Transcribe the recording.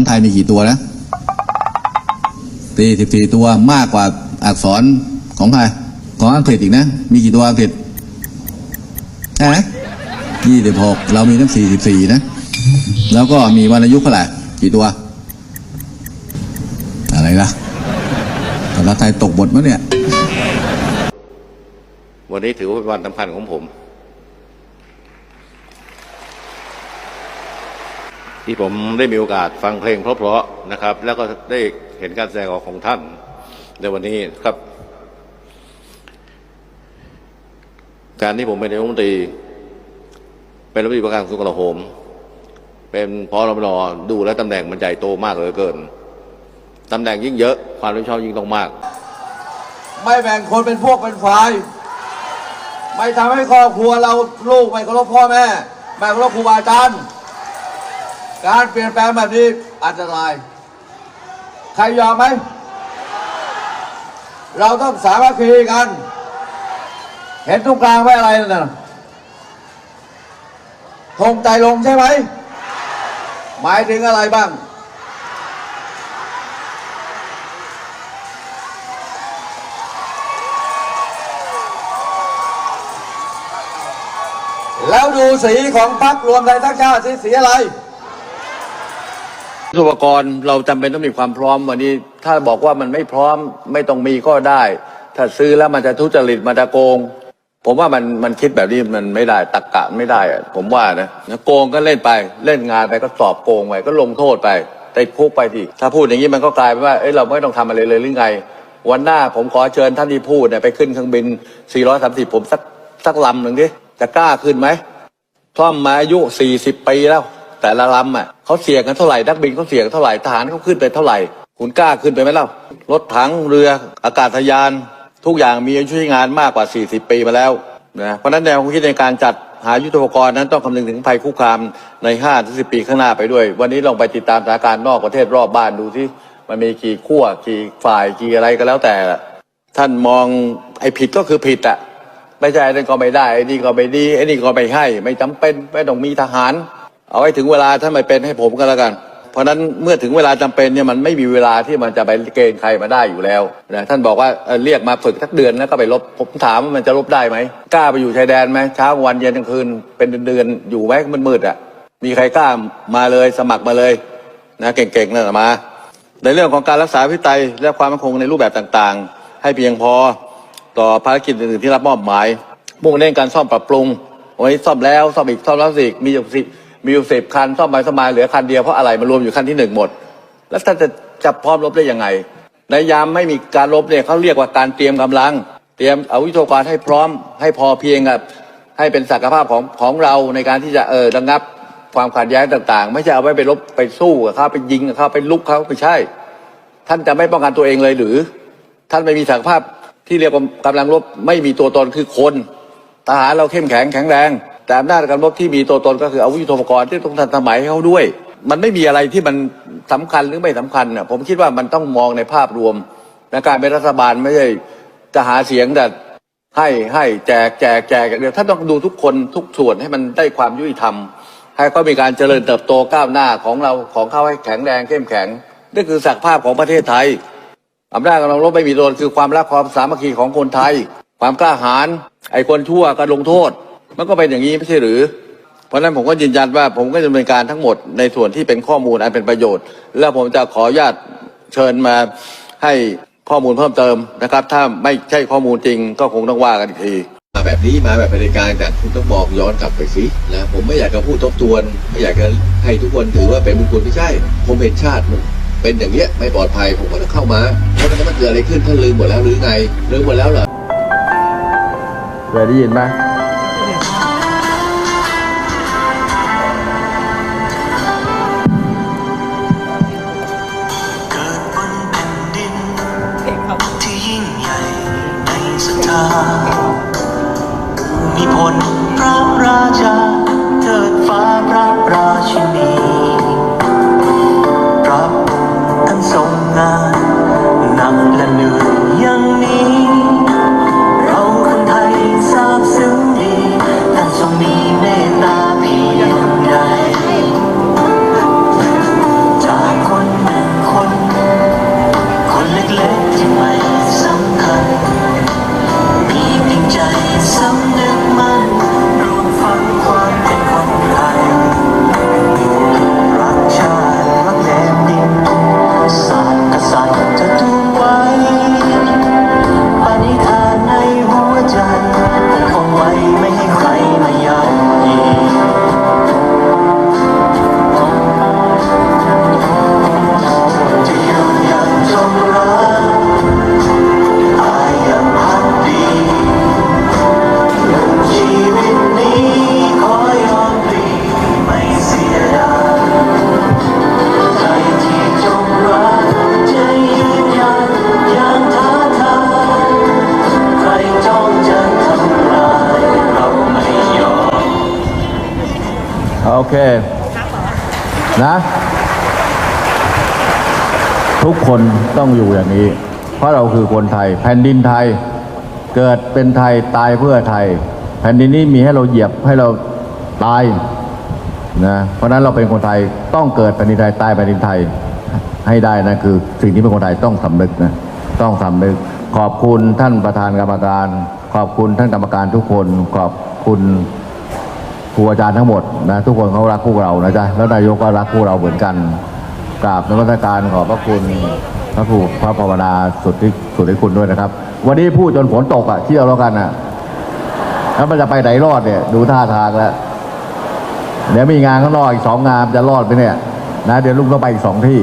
รไทยมีกี่ตัวนะสี่สิบสี่ตัวมากกว่าอักษรของใครของอังกฤษอีกนะ มีกี่ตัวอังกฤษใช่ไหมยี่สิบหกเรามีทั้งสี่สิบสี่นะ แล้วก็มีวรรณยุกต์เท่าไหร่กี่ตัว อะไรล่ะภาษาไทยตกบทมั้งเนี่ย วันนี้ถือว่าเป็นวันสำคัญของผม ที่ผมได้มีโอกาสฟังเพลงเพราะๆนะครับ แล้วก็ได้เห็นการแสดงออกของท่านในวันนี้ครับ การที่ผมเป็นนายกรัฐมนตรี เป็นรัฐมนตรีว่าการกระทรวงกลาโหม เป็นพอรมนดูแลตำแหน่งมันใหญ่โตมากเหลือเกินตำแหน่งยิ่งเยอะ ความรับผิดชอบยิ่งต้องมาก ไม่แบ่งคนเป็นพวกเป็นฝ่าย ไม่ทำให้ครอบครัวเราลูกไม่เคารพพ่อแม่ ไม่เคารพครูบาอาจารย์ การเปลี่ยนแปลงแบบนี้อันตราย ใครยอมไหม เราต้องสามัคคีกัน เห็นตรงกลางไว้อะไรนั่นน่ะธงใจลงใช่ไหม หมายถึงอะไรบ้าง แล้วดูสีของพรรครวมไทยทั้งชาติสีสีอะไร อุปกรณ์เราจำเป็นต้องมีความพร้อมวันนี้ ถ้าบอกว่ามันไม่พร้อมไม่ต้องมีก็ได้ ถ้าซื้อแล้วมันจะทุจริตมันจะโกง ผมว่ามันมันคิดแบบนี้มันไม่ได้ตักกะไม่ได้อะผมว่านะโกงก็เล่นไปเล่นงานไปก็สอบโกงไปก็ลงโทษไปติดคุกไปทีถ้าพูดอย่างนี้มันก็กลายเป็นว่าเอ้ยเราไม่ต้องทำอะไรเลยหรือไง วันหน้าผมขอเชิญท่านที่พูดเนี่ยไปขึ้นเครื่องบิน 430 ผมสักสักลำหนึ่งดิจะกล้าขึ้นไหมซ่อมมาอายุ 40 ปีแล้ว แต่ละลำอะเขาเสี่ยงกันเท่าไหร่นักบินเขาเสี่ยงเท่าไหร่ทหารเขาขึ้นไปเท่าไหร่ คุณกล้าขึ้นไปไหมเล่ารถถังเรืออากาศยาน ทุกอย่างมีอายุใช้งานมากกว่า 40 ปีมาแล้วนะเพราะนั้นแนวความคิดในการจัดหายุทธปกรณ์นั้นต้องคำนึงถึงภัยคุกคามใน5ถึง10 ปีข้างหน้าไปด้วย วันนี้ลองไปติดตามสถานการณ์นอกประเทศรอบบ้านดูที่มันมีกี่ขั้วกี่ฝ่ายกี่อะไรก็แล้วแต่ ท่านมองไอ้ผิดก็คือผิดอะไม่ใช่ไอ้นั่นก็ไม่ได้ไอ้นี่ก็ไม่ดีไอ้นี่ก็ไม่ให้ ไม่จำเป็นไม่ต้องมีทหาร เอาไว้ถึงเวลาถ้าไม่เป็นให้ผมก็แล้วกัน เพราะนั้นเมื่อถึงเวลาจำเป็นเนี่ยมันไม่มีเวลาที่มันจะไปเกณฑ์ใครมาได้อยู่แล้วนะท่านบอกว่าเรียกมาฝึกสักเดือนแล้วก็ไปลบผมถามว่ามันจะลบได้ไหมกล้าไปอยู่ชายแดนไหมเช้าวันเย็นกลางคืนเป็นเดือนๆอยู่ไหมมันมืดๆอะมีใครกล้ามาเลยสมัครมาเลยนะเก่งๆนั่นน่ะมา ในเรื่องของการรักษาพิไตยและความมั่นคงในรูปแบบต่างๆ ให้เพียงพอต่อภารกิจอื่นๆที่รับมอบหมายมุ่งเน้นการซ่อมปรับปรุงไว้ซ่อมแล้วซ่อมอีกซ่อมแล้วอีกมีอยู่สิ มีอยู่สิบคันซ่อมไปซ่อมมาเหลือคันเดียวเพราะอะไรมันรวมอยู่คันที่หนึ่งหมด แล้วท่านจะจะพร้อมรบได้ยังไง ในยามไม่มีการรบเนี่ยเขาเรียกว่าการเตรียมกำลัง เตรียมอาวุธยุทโธปกรให้พร้อม ให้พอเพียงกับให้เป็นศักยภาพของของเราในการที่จะเออระงับความขัดแย้งต่าง ๆ ไม่ใช่เอาไว้ไปรบไปสู้กับเขาไปยิงกับเขาไปลุกเขาไม่ใช่ ท่านจะไม่ป้องกันตัวเองเลยหรือ ท่านไม่มีศักยภาพที่เรียกว่ากำลังรบไม่มีตัวตนคือคนทหารเราเข้มแข็งแข็งแรง แต่อำนาจการรบที่มีตัวตนก็คืออาวุธยุทโธปกรณ์ที่ต้องทันสมัยให้เขาด้วย มันไม่มีอะไรที่มันสำคัญหรือไม่สำคัญนะผมคิดว่ามันต้องมองในภาพรวมนะการเป็นรัฐบาลไม่ใช่จะหาเสียงแต่ให้ให้แจกแจกแจกเดียวท่านต้องดูทุกคนทุกส่วนให้มันได้ความยุติธรรม ให้เขามีการเจริญเติบโตก้าวหน้าของเราของเขาให้แข็งแรงเข้มแข็งนี่คือศักยภาพของประเทศไทยอำนาจกำลังรบไม่มีโดนคือความรักความสามัคคีของคนไทย ความกล้าหาญไอ้คนชั่วก็ลงโทษ มันก็เป็นอย่างนี้ไม่ใช่หรือ เพราะฉะนั้นผมก็ยืนยันว่าผมก็จะดำเนินการทั้งหมดในส่วนที่เป็นข้อมูลอันเป็นประโยชน์ แล้วผมจะขออนุญาตเชิญมาให้ข้อมูลเพิ่มเติมนะครับ ถ้าไม่ใช่ข้อมูลจริงก็คงต้องว่ากันอีกทีมาแบบนี้มาแบบเผด็จการแต่คุณต้องบอกย้อนกลับไปสินะผมไม่อยากจะพูดทบทวน ไม่อยากจะให้ทุกคนถือว่าเป็นบุญคุณไม่ใช่ ผมเห็นชาติมันเป็นอย่างเงี้ยไม่ปลอดภัยผมก็ต้องเข้ามาเพราะฉะนั้นมันเกิดอะไรขึ้นท่านลืมหมดแล้วหรือไงลืมหมดแล้วเหรอเคยได้ยินไหม ลพ โอเค นะ ทุกคนต้องอยู่อย่างนี้ เพราะเราคือคนไทย แผ่นดินไทย เกิดเป็นไทยตายเพื่อไทย แผ่นดินนี้มีให้เราเหยียบให้เราตายนะเพราะฉะนั้นเราเป็นคนไทยต้องเกิดแผ่นดินไทยตายแผ่นดินไทยให้ได้นะคือ สิ่งที่เป็นคนไทยต้องสำนึกนะต้องสำนึก ขอบคุณท่านประธานกรรมการ ขอบคุณท่านกรรมการทุกคนขอบคุณ ครูอาจารย์ทั้งหมดนะทุกคนเขารักพวกเรานะจ๊ะแล้วนายกก็รักพวกเราเหมือนกันกราบนมัสการขอบพระคุณพระผู้พระภาวนาสุดที่สุดที่คุณด้วยนะครับ วันนี้พูดจนฝนตกอะเที่ยวแล้วกันอะแล้วมันจะไปไหนรอดเนี่ย ดูท่าทางแล้วเดี๋ยวมีงานข้างนอกอีกสองงานจะรอดไหมเนี่ย นะเดี๋ยวลุงต้องไปอีกสองที่